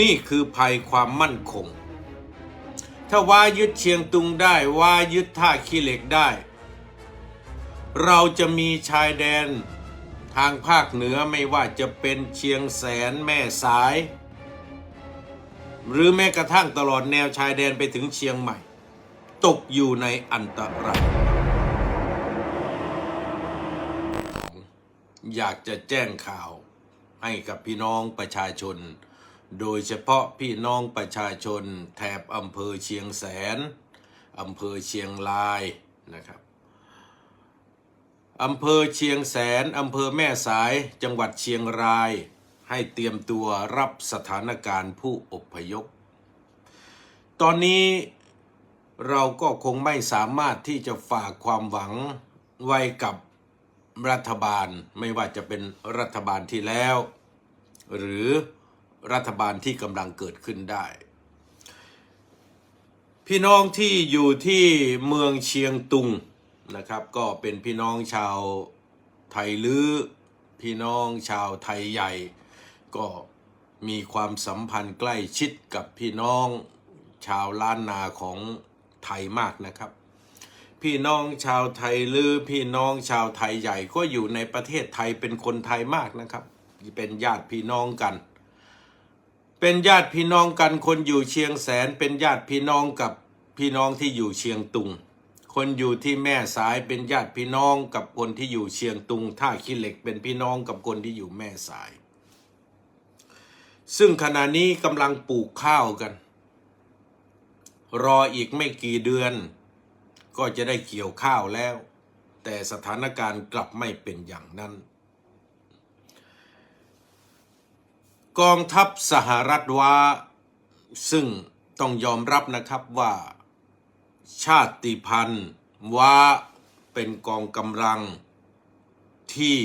นี่คือภัยความมั่นคง ถ้าว่ายึดเชียงตุงได้ว่ายึดท่าขี้เหล็กได้ เราจะมีชายแดน ทางภาคเหนือไม่ว่าจะเป็นเชียงแสนแม่สาย หรือแม้กระทั่งตลอดแนวชายแดนไปถึงเชียงใหม่ ตกอยู่ในอันตรายอยากจะแจ้งข่าวให้กับพี่น้องประชาชน โดยเฉพาะพี่น้องประชาชนแถบอำเภอเชียงแสนอำเภอเชียงรายนะครับอำเภอเชียงแสนอำเภอแม่สายจังหวัดเชียงราย ให้เตรียมตัวรับสถานการณ์ผู้อพยพ ตอนนี้เราก็คงไม่สามารถที่จะฝากความหวังไว้กับรัฐบาลไม่ว่าจะเป็นรัฐบาลที่แล้ว หรือ รัฐบาลที่กำลังเกิดขึ้นได้ พี่น้องที่อยู่ที่เมืองเชียงตุงนะครับ ก็เป็นพี่น้องชาวไทยลื้อพี่น้องชาวไทยใหญ่ ก็มีความสัมพันธ์ใกล้ชิดกับพี่น้องชาวล้านนาของไทยมากนะครับ พี่น้องชาวไทยหรือพี่น้องชาวไทยใหญ่ก็อยู่ในประเทศไทยเป็นคนไทยมากนะครับ เป็นญาติพี่น้องกัน เป็นญาติพี่น้องกันคนอยู่เชียงแสน เป็นญาติพี่น้องกับพี่น้องที่อยู่เชียงตุง คนอยู่ที่แม่สายเป็นญาติพี่น้องกับคนที่อยู่เชียงตุง ท่าขี้เหล็กเป็นพี่น้องกับคนที่อยู่แม่สาย ซึ่งขณะนี้กำลังปลูกข้าวกัน รออีกไม่กี่เดือน ก็จะได้เกี่ยวข้าวแล้ว แต่สถานการณ์กลับไม่เป็นอย่างนั้น กองทัพสหรัฐว่า ซึ่งต้องยอมรับนะครับว่า ชาติพันธุ์ว่าเป็นกองกำลัง ที่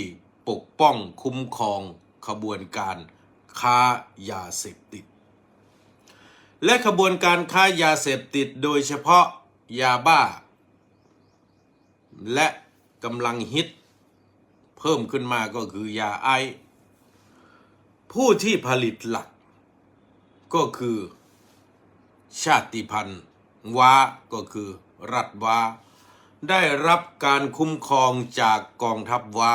ปกป้องคุ้มครองขบวนการค้ายาเสพติด และขบวนการค้ายาเสพติดโดยเฉพาะยาบ้า และกำลังฮิต เพิ่มขึ้นมาก็คือยาไอ ผู้ที่ผลิตหลัก ก็คือชาติพันธุ์ว้าก็คือรัฐว้า ได้รับการคุ้มครองจากกองทัพว้า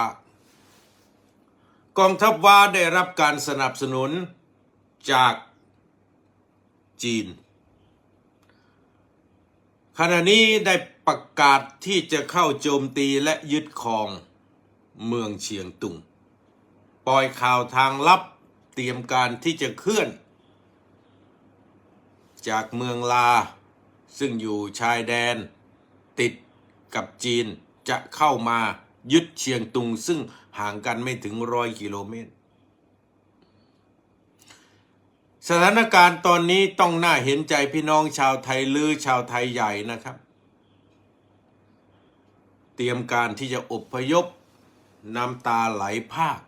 กองทัพว้าได้รับการสนับสนุนจากจีน ขณะนี้ได้ประกาศที่จะเข้าโจมตีและยึดครองเมืองเชียงตุง ปล่อยข่าวทางลับ เตรียมการที่จะเคลื่อน จากเมืองลา ซึ่งอยู่ชายแดน ติดกับจีนจะเข้ามายึดเชียงตุง ซึ่งห่างกันไม่ถึงร้อยกิโลเมตร สถานการณ์ตอนนี้ต้องน่าเห็นใจพี่น้องชาวไทยลือชาวไทยใหญ่นะครับ เตรียมการที่จะอพยพน้ำตาไหลภาค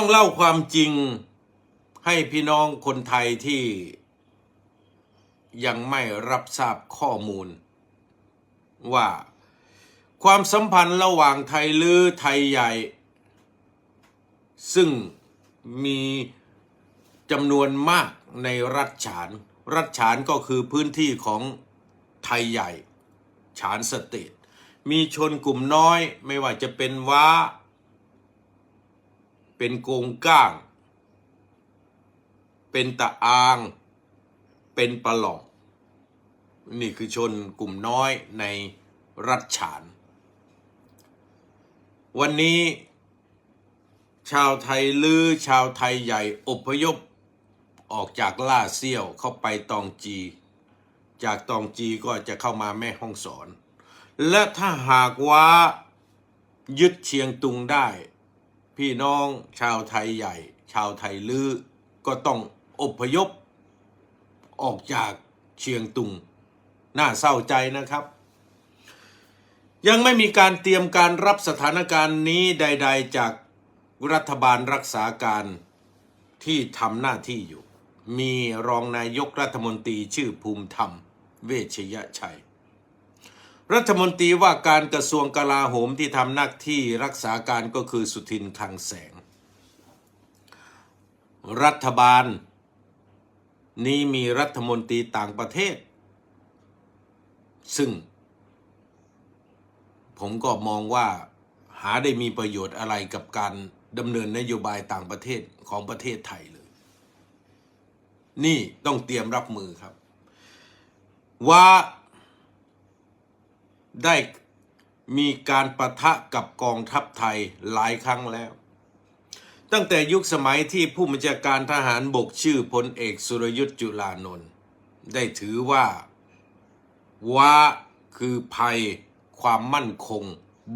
ต้องเล่าความจริงให้พี่น้องคนไทยที่ยังไม่รับทราบข้อมูล ว่าความสัมพันธ์ระหว่างไทยลือไทยใหญ่ ซึ่งมีจำนวนมากในรัฐฉาน รัฐฉานก็คือพื้นที่ของไทยใหญ่ ฉานสเตทมีชนกลุ่มน้อยไม่ว่าจะเป็นว้า เป็นโกงก้าง เป็นตะอาง เป็นปะหลอกนี่คือชนกลุ่มน้อยในรัฐฉาน วันนี้ชาวไทยลือชาวไทยใหญ่อพยพออกจากล่าเซี่ยวเข้าไปตองจี จากตองจีก็จะเข้ามาแม่ห้องสอน และถ้าหากว่ายึดเชียงตุงได้ พี่น้องชาวไทยใหญ่ ชาวไทยลือก็ต้องอพยพ ออกจากเชียงตุง น่าเศร้าใจนะครับ ยังไม่มีการเตรียมการรับสถานการณ์นี้ใด ๆ จากรัฐบาลรักษาการที่ทำหน้าที่อยู่ มีรองนายกรัฐมนตรีชื่อภูมิธรรม เวชยชัย รัฐมนตรีว่าการกระทรวงกลาโหมที่ทำหน้าที่รักษาการก็คือสุทินคลังแสง รัฐบาล นี้มีรัฐมนตรีต่างประเทศ ซึ่ง ผมก็มองว่าหาได้มีประโยชน์อะไรกับการดำเนินนโยบายต่างประเทศของประเทศไทยเลย นี่ต้องเตรียมรับมือครับ ว่า ได้มีการประทะกับกองทัพไทยหลายครั้งแล้ว ตั้งแต่ยุคสมัยที่ผู้บัญชาการทหารบกชื่อพลเอกสุรยุทธ์จุลานนท์ได้ถือว่าว่าคือภัยความมั่นคง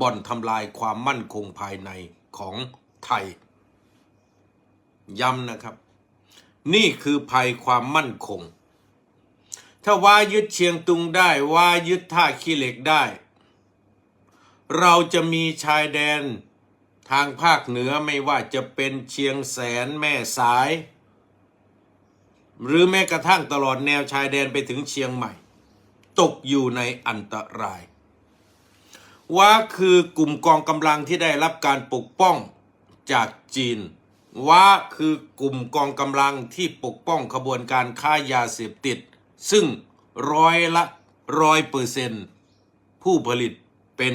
บ่อนทำลายความมั่นคงภายในของไทย ย้ำนะครับ นี่คือภัยความมั่นคง ถ้าว่ายึดเชียงตุงได้ว่ายึดท่าขี้เหล็กได้ เราจะมีชายแดนทางภาคเหนือไม่ว่าจะเป็นเชียงแสนแม่สาย หรือแม้กระทั่งตลอดแนวชายแดนไปถึงเชียงใหม่ ตกอยู่ในอันตราย ว่าคือกลุ่มกองกำลังที่ได้รับการปกป้องจากจีน ว่าคือกลุ่มกองกำลังที่ปกป้องขบวนการค้ายาเสพติด ซึ่งร้อยละร้อยเปอร์เซนผู้ผลิตเป็น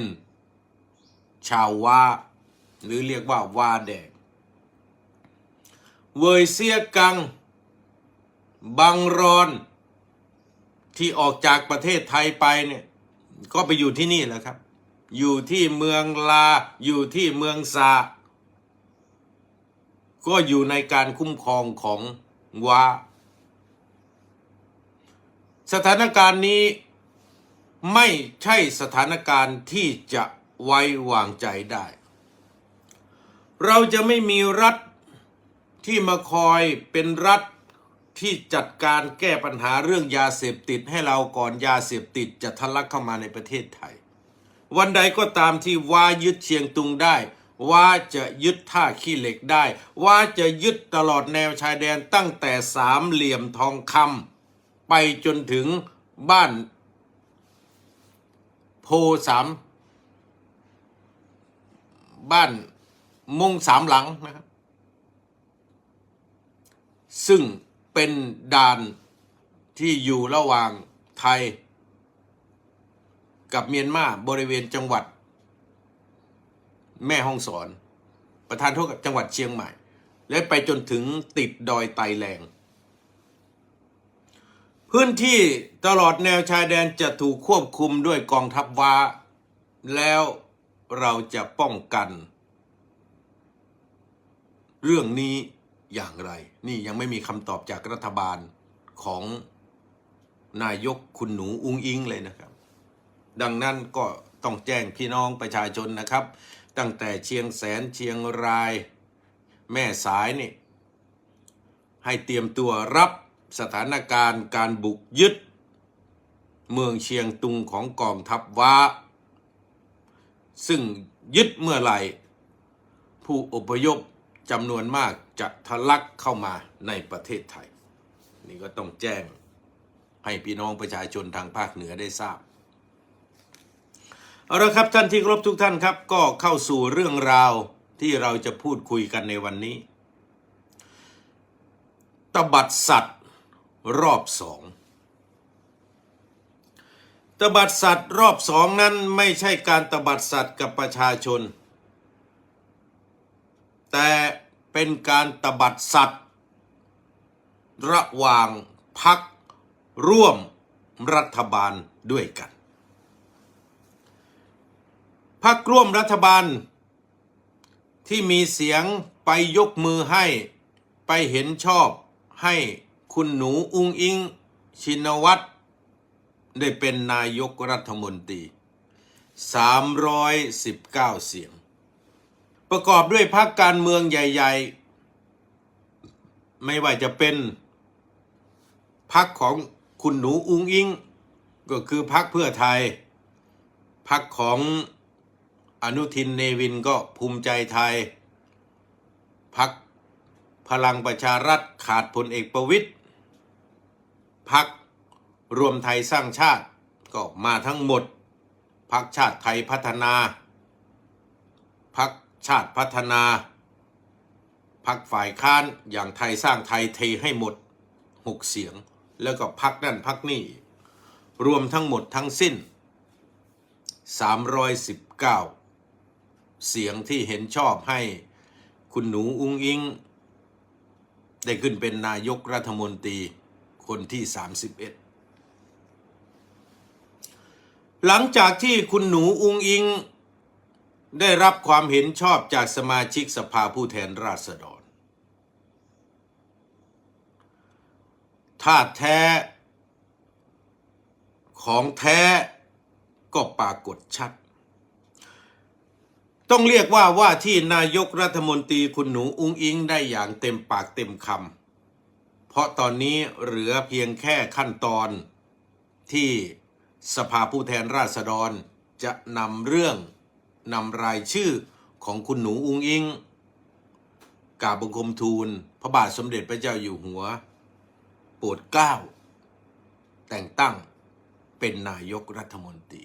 ชาววาหรือเรียกว่าวาแดงเวยเซียกัง บังรอน ที่ออกจากประเทศไทยไปเนี่ยก็ไปอยู่ที่นี่แหละครับ อยู่ที่เมืองลา อยู่ที่เมืองซาก็อยู่ในการคุ้มครองของวา สถานการณ์นี้ไม่ใช่สถานการณ์ที่จะไว้วางใจได้ เราจะไม่มีรัฐที่มาคอยเป็นรัฐที่จัดการแก้ปัญหาเรื่องยาเสพติดให้เราก่อนยาเสพติดจะทะลักเข้ามาในประเทศไทย วันใดก็ตามที่ว่ายึดเชียงตุงได้ ว่าจะยึดท่าขี้เหล็กได้ ว่าจะยึดตลอดแนวชายแดนตั้งแต่สามเหลี่ยมทองคำ ไปจนถึงบ้านโพสามบ้านมุงสามหลังนะครับ ซึ่งเป็นด่านที่อยู่ระหว่างไทย กับเมียนมาบริเวณจังหวัด แม่ฮ่องสอน ประธานโทษกับจังหวัดเชียงใหม่ และไปจนถึงติดดอยไตแรง พื้นที่ตลอดแนวชายแดนจะถูกควบคุมด้วยกองทัพว้าแล้วเราจะป้องกัน เรื่องนี้อย่างไร นี่ยังไม่มีคำตอบจากรัฐบาลของนายกคุณหนูอุงอิงเลยนะครับ ดังนั้นก็ต้องแจ้งพี่น้องประชาชนนะครับ ตั้งแต่เชียงแสนเชียงราย แม่สายนี่ ให้เตรียมตัวรับ สถานการณ์การบุกยึด เมืองเชียงตุงของกองทัพว้า ซึ่งยึดเมื่อไหร่ ผู้อพยพจำนวนมากจะทะลักเข้ามาในประเทศไทย นี่ก็ต้องแจ้งให้พี่น้องประชาชนทางภาคเหนือได้ทราบเอาละครับท่านที่เคารพทุกท่านครับ ก็เข้าสู่เรื่องราวที่เราจะพูดคุยกันในวันนี้ ตบัดสัตว รอบสองตบัดสัตว์รอบสองนั้นไม่ใช่การตบัดสัตว์กับประชาชน แต่เป็นการตบัดสัตว์ ระหว่างพักร่วมรัฐบาลด้วยกันพักร่วมรัฐบาล ที่มีเสียงไปยกมือให้ไปเห็นชอบให้ คุณหนูอุงอิง ชินวัตรได้เป็นนายกรัฐมนตรี 319 เสียง ประกอบด้วยพรรคการเมืองใหญ่ ๆ ไม่ว่าจะเป็นพรรคของคุณหนูอุงอิง ก็คือพรรคเพื่อไทยพรรคของอนุทินเนวินก็ภูมิใจไทยพรรคพลังประชารัฐขาดพลเอกประวิตย พักรวมไทยสร้างชาติก็มาทั้งหมด พักชาติไทยพัฒนา พักชาติพัฒนา พักฝ่ายค้านอย่างไทยสร้างไทยเทให้หมดหกเสียง แล้วก็พักนั่นพักนี่ รวมทั้งหมดทั้งสิ้น 319 เสียงที่เห็นชอบให้คุณหนูอุ้งอิง ได้ขึ้นเป็นนายกรัฐมนตรี คนที่ 31 หลังจากที่คุณหนูอุงอิง ได้รับความเห็นชอบจากสมาชิกสภาผู้แทนราษฎรถ้าแท้ของแท้ก็ปรากฏชัด ต้องเรียกว่าว่าที่นายกรัฐมนตรีคุณหนูอุ้งอิงได้อย่างเต็มปากเต็มคำ ราะตอนนี้เหลือเพียงแค่ขั้นตอนที่สภาผู้แทนราษฎรจะนำเรื่องนำรายชื่อของคุณหนูอุ้งอิงกาบบังคมทูล พระบาทสมเด็จพระเจ้าอยู่หัว โปรดเกล้า แต่งตั้งเป็นนายกรัฐมนตรี